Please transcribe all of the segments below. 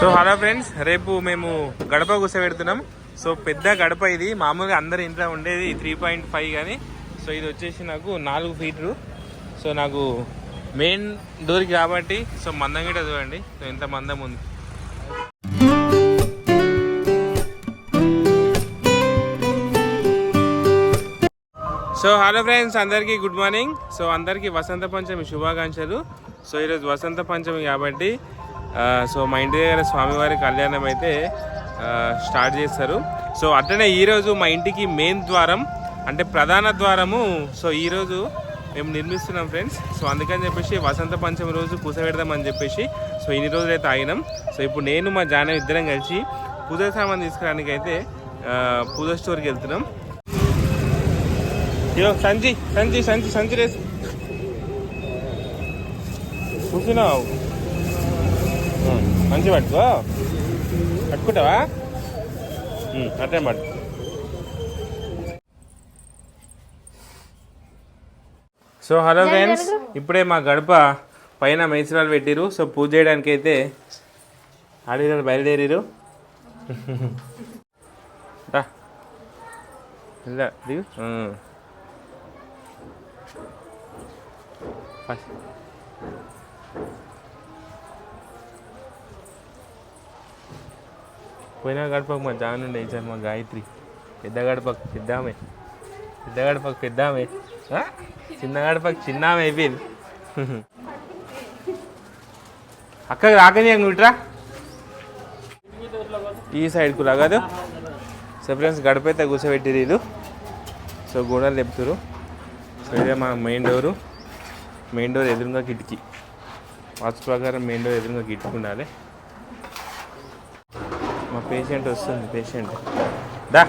So hello friends రేపు మేము గడప కూర్చోబెడుతున్నాం. సో పెద్ద గడప ఇది. మామూలుగా అందరి ఇంట్లో ఉండేది త్రీ పాయింట్ ఫైవ్ కానీ సో ఇది వచ్చేసి నాకు నాలుగు ఫీట్లు సో నాకు మెయిన్ డోర్కి కాబట్టి సో మందం గిట్ట చూడండి. సో ఎంత మందం ఉంది. సో హలో ఫ్రెండ్స్ అందరికీ గుడ్ మార్నింగ్ సో అందరికీ వసంత పంచమి శుభాకాంక్షలు. సో ఈరోజు వసంత పంచమి కాబట్టి సో మా ఇంటి దగ్గర స్వామివారి కళ్యాణం అయితే స్టార్ట్ చేస్తారు. సో అట్లనే ఈరోజు మా ఇంటికి మెయిన్ ద్వారం అంటే ప్రధాన ద్వారము. సో ఈరోజు మేము నిర్మిస్తున్నాం ఫ్రెండ్స్. సో అందుకని చెప్పేసి వసంత పంచమి రోజు కూసబెడదామని చెప్పేసి సో ఇన్ని రోజులు అయితే ఆగినాం. సో ఇప్పుడు నేను మా జాన ఇద్దరం కలిసి పూజ సామాన్ తీసుకురానికి అయితే పూజ స్టోర్కి వెళ్తున్నాం. యో సంచి సంచి సంచి సంచి రేసు. కూర్చున్నావు. మంచి పట్టుకో. పట్టుకుంటావా? అట్టే పట్టు. సో హలో ఫ్రెండ్స్ ఇప్పుడే మా గడప పైన మైసరాలు పెట్టిరు సో పూజ చేయడానికి అయితే ఆడినారు బయలుదేరిరు దిగు. ఫస్ట్. పోయిన గడపకు మా జాన్ ఉండే సార్ మా గాయత్రి. పెద్ద గడపకు పెద్దామే పెద్ద గడపకు పెద్దామే ఆమె చిన్న గడపకు చిన్నామే ఆమె అయిపోయింది. అక్కకి రాకని ఇట్రా ఈ సైడ్కు రాగదు సో ఫ్రెండ్స్ గడప అయితే కూర్చోబెట్టిరు ఇది సో గోడలు చెప్తారు సో ఇదే మా మెయిన్ డోరు. మెయిన్ డోర్ ఎదురుగా కిటికీ. వాస్తు ప్రకారం మెయిన్ డోర్ ఎదురుగా కిటికీ ఉండాలి. పేషెంట్ వస్తుంది పేషెంట్. దా.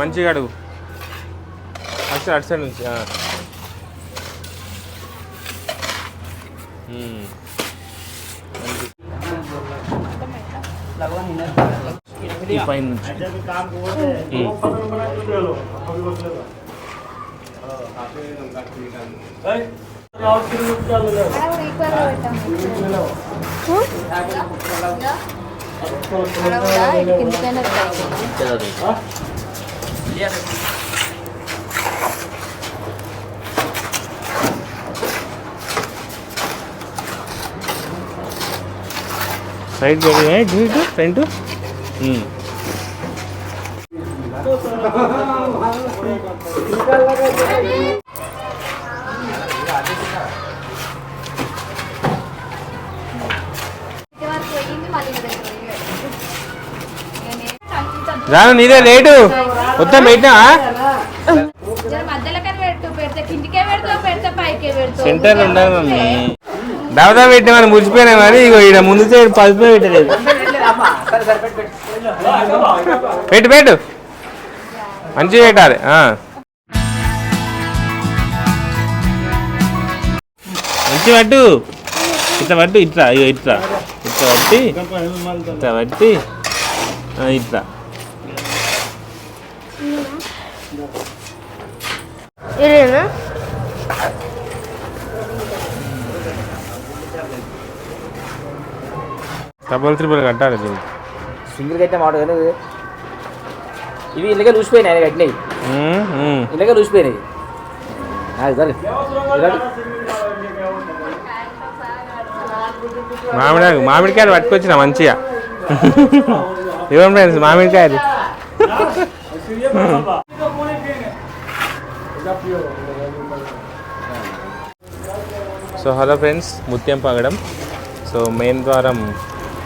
మంచిగా అడుగు. అటు అటు సైడ్ నుంచి ఈ పైన నుంచి ఉమ్. సైడ్ పెరిగి ఇటు? ఇటు ఫ్రంట్. రాను నీదే లేటు. మొత్తం పెట్టినా మధ్యలో కానీ పెట్టు పెడితే కిందికే పెడతావు పెడితే పైకే పెడతావు. సెంటర్ ఉండాలి మమ్మీ. దావదా పెట్టామని మురిసిపోయినా మరి ఇగో ఈడ ముందు సైడ్ పసుపు పెట్టలేదు. పెట్టు పెట్టు. మంచిగా పెట్టాలి మంచి పట్టు. ఇట్లా పట్టు ఇట్లా ఇగో ఇట్లా. ఇట్లా పట్టి ఇట్లా పట్టి ఇట్లా. ఇదేనా? డబల్ త్రిబుల్ కట్టాలి సింగిల్ అయితే మాట కానీ ఇవి ఇలాగే లూసిపోయినాయి ఆయన ఉమ్. ఇలాగే లూసిపోయినాయి. మామిడి మామిడికాయలు పట్టుకొచ్చిన మంచిగా. ఇవ్వండి ఫ్రెండ్స్ మామిడికాయలు. సో హలో ఫ్రెండ్స్ ముత్యం పగడం సో మెయిన్ ద్వారం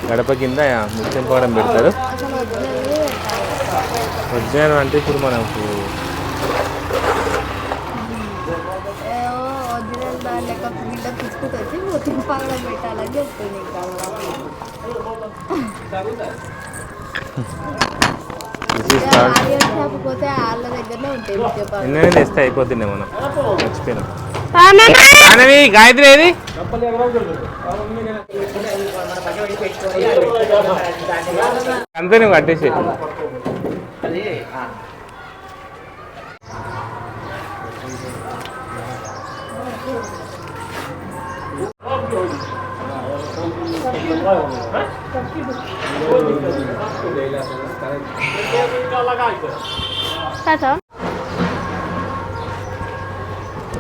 గడప కింద ముత్యం పగడం పెడతారు. ఒరిజినల్ అంటే ఇప్పుడు మనకు నిన్ననే తెస్తే అయిపోతుండే మనం మర్చిపోయినాం. మానవి గాయత్రి ఏది? అంతే నువ్వు కట్టేసి. అది ఆ.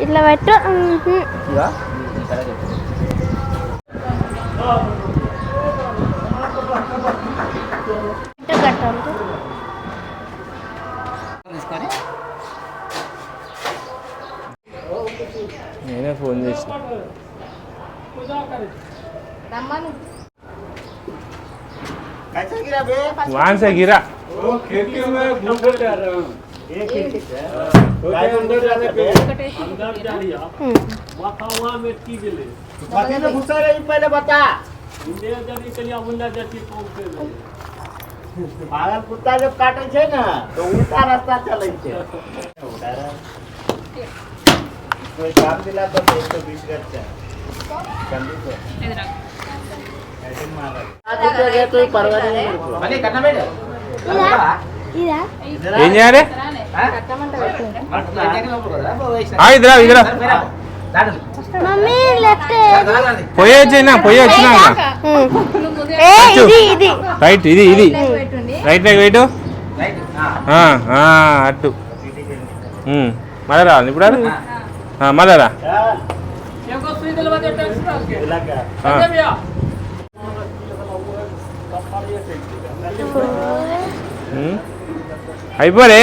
ఇట్లా పెట్టు. నేనే ఫోన్ చేసిన. వాన్సే గిరా. पहले हम्म। तो बता। पागल कुत्ता जब काटे छे ना तो उल्टा रास्ता चले छे कोई काम दिला तो 120 गज छे चंदू को इधर ऐसे मारा आज तो कोई परवाह नहीं मैंने करना बेटा इधर इधर इधर ఇదిరా ఇదిరా. పోయి వచ్చినా పోయి వచ్చినా రైట్ ఇది ఇది. Right leg weight right. ఆ. అట్టు. మళ్ళా రా ఇప్పుడు మళ్ళా రా. అయిపోలే.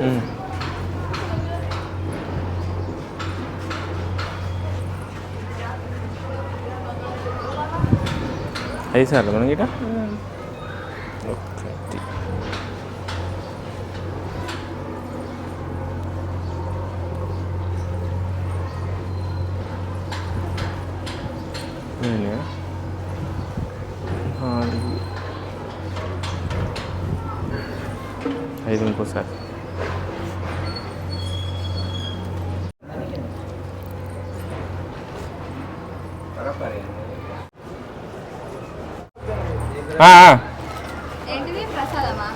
হুম ಐದು ಸಾವಿರ ಮನೆಗೆ ಓಕೆ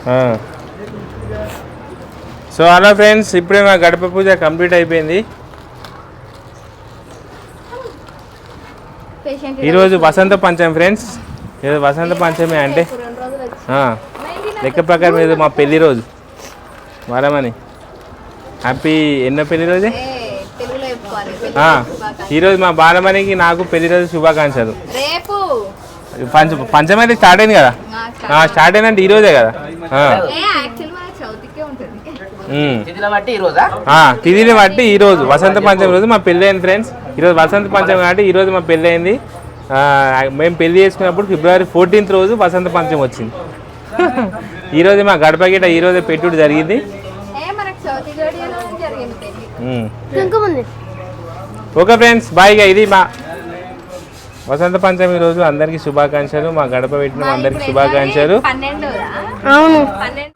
ఆ. సో హలో ఫ్రెండ్స్ ఇప్పుడే మా గడప పూజ కంప్లీట్ అయిపోయింది. ఈరోజు వసంత పంచమి ఫ్రెండ్స్. ఈరోజు వసంత పంచమి అంటే రెండు రోజులు వచ్చి ఆ, లెక్క ప్రకారం ఇది మా పెళ్ళి రోజు. వరమని హ్యాపీ ఎన్నో పెళ్ళి రోజే. ఈరోజు మా బాలమణికి నాకు పెళ్ళి రోజు శుభాకాంక్షలు. రేపు? పంచ పంచమి అయితే స్టార్ట్ అయింది కదా? స్టార్ట్ అయిందంటే ఈరోజే కదా. తిథిల బట్టి ఈ రోజా ఆ, తిథిని బట్టి ఈ రోజు వసంత పంచమి రోజు మా పెళ్ళి అయింది ఫ్రెండ్స్ ఈరోజు వసంత పంచమి కాబట్టి ఈ రోజు మా పెళ్ళి అయింది. ఆ, మేము పెళ్ళి చేసుకున్నప్పుడు ఫిబ్రవరి ఫోర్టీన్త్ రోజు వసంత పంచమి వచ్చింది. ఈ రోజు మా గడప గిట ఈ రోజే పెట్టుడు జరిగింది. ఓకే ఫ్రెండ్స్ బాయ్గా ఇది మా వసంత పంచమి రోజు అందరికీ శుభాకాంక్షలు. మా గడప పెట్టిన అందరికీ శుభాకాంక్షలు? అవును. పన్నెండు.